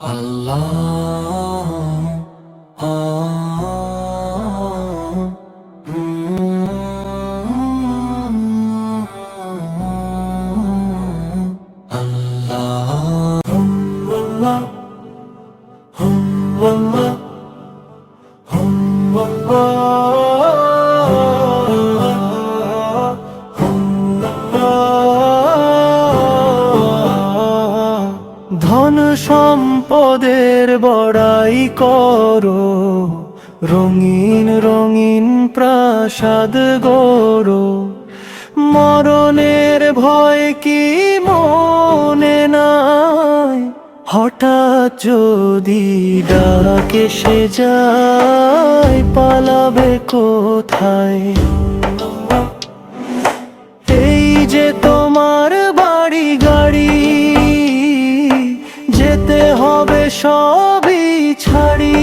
Allah. বড়াই করো। রঙিন রঙিন প্রাসাদ গড়ো। মরণের ভয় কি মনে নাই? হঠাৎ যদি ডাকে সে যায়, পালাবে কোথায়? সবই ছাড়ি।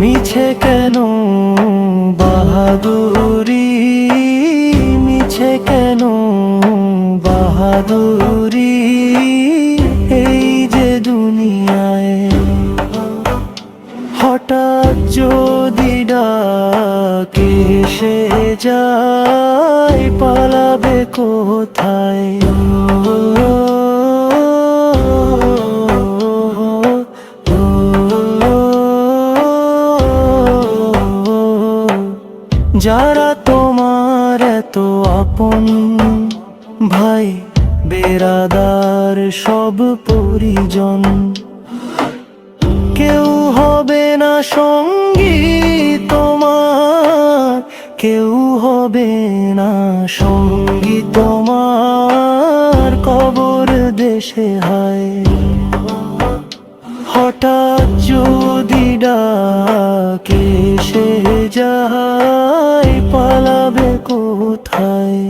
মিছে কেন বাহাদুরি? মিছে কেন বাহাদুরি? এই যে দুনিয়ায় হঠাৎ যদি ডাকে সে যায়, পালাবে কোথায়? যারা তোমার এত আপন, ভাই, বেরাদার সব পরিজন। কেউ হবে না সঙ্গী তোমার, কেউ হবে না সঙ্গী তোমার। কবর দেশে হায়, হঠাৎ যদি ডাকে সে কোথায়?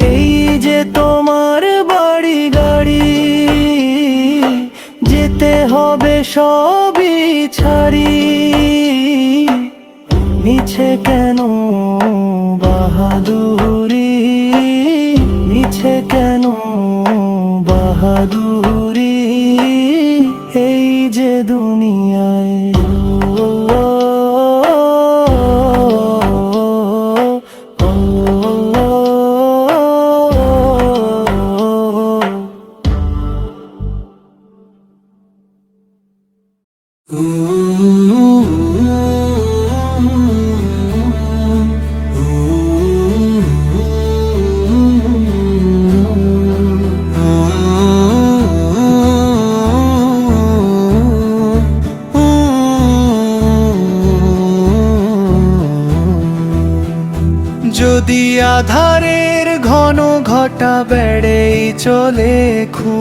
এই যে তোমার বাড়ি গাড়ি যেতে হবে সবই ছাড়ি। মিছে কেন বাহাদুরি? মিছে কেন যদি আধারের ঘন ঘটা বেড়েই চলে খু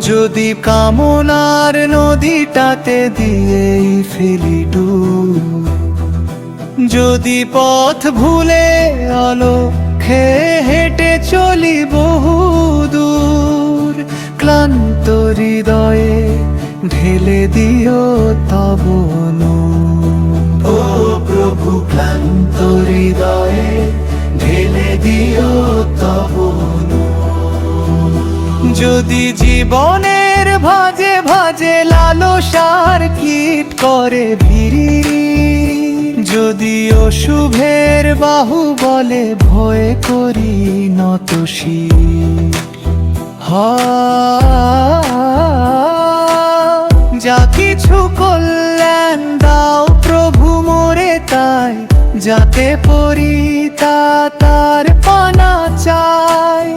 যদি কামনার নদীটাতে দিয়েই ফেলি যদি পথ ভুলে আলো খেয়ে হেঁটে চলি বহু দূর ক্লান্ত হৃদয়ে ঢেলে দিও জীবনের ভাজে ভাজে লালসার কীট করে ভিড়ি। যদি অশুভের বাহু বলে ভয় করি নত যা কিছু কল্যাণ দাও প্রভু মোরে তাই, যাতে পরি তা তার পানা চাই।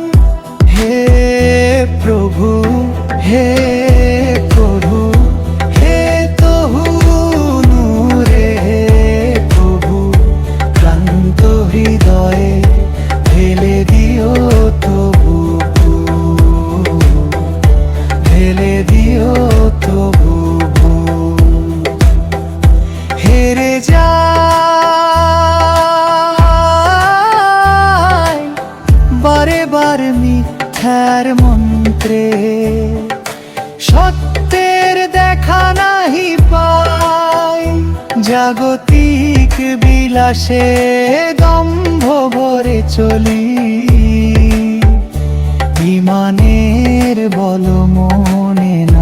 হে প্রভু, হে তহু নূরে হে প্রভু, ক্লান্ত হৃদয়ে ঢেলে দিও তবু। ঢেলে দিও তবু। হেরে যায় বারে বারে মিথ্যার মন্ত্রে। সত্যের দেখা নাহি পাই। জাগতিক বিলাসে দম্ভ ভরে চলি। ইমানের বল মনে নাই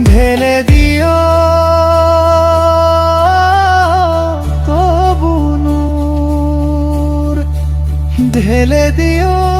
ঢেলে দিও। ঢেলে দিও।